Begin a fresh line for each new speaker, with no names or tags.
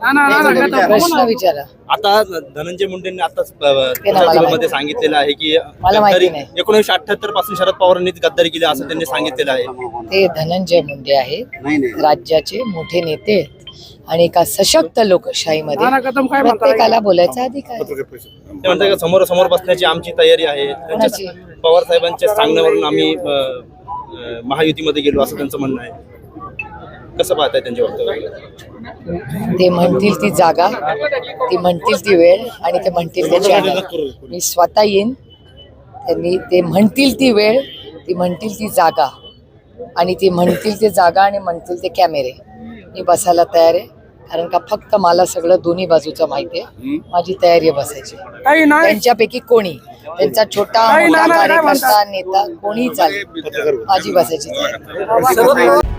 प्रश्न विचारा.
आता धनंजय मुंडेंनी आताच
ते ना मला
मध्ये. सांगितलेलं आहे की
मला माहिती नाही.
एकोणीसशे अठ्याहत्तरपासून शरद पवारांनी गद्दारी केली असं त्यांनी सांगितलेलं आहे.
ते धनंजय मुंडे आहेत. राज्याचे मोठे नेते. आणि एका सशक्त लोकशाहीमध्ये प्रत्येकाला बोलायचा अधिकार. आहे.
समोर समोर बसण्याची आमची तयारी आहे. पवार साहेबांच्या सांगण्यावरून आम्ही महायुतीमध्ये गेलो असं त्यांचं म्हणणं आहे. कसं पाहताय त्यांच्या वक्तव्य?
ते म्हणतील ती जागा ती म्हणतील ती वेळ आणि ते म्हणतील त्याची. मी स्वतः येईन. त्यांनी ते म्हणतील ती वेळ ती म्हणतील ती जागा. आणि ती म्हणतील ते जागा आणि म्हणतील ते कॅमेरे. मी बसायला तयार आहे कारण का फक्त मला सगळं दोन्ही बाजूचं माहिती आहे. माझी तयारी आहे बसायची. त्यांच्यापैकी कोणी? त्यांचा छोटा मोठा कार्यकर्ता नेता कोणी चालेल माझी बसायची तयारी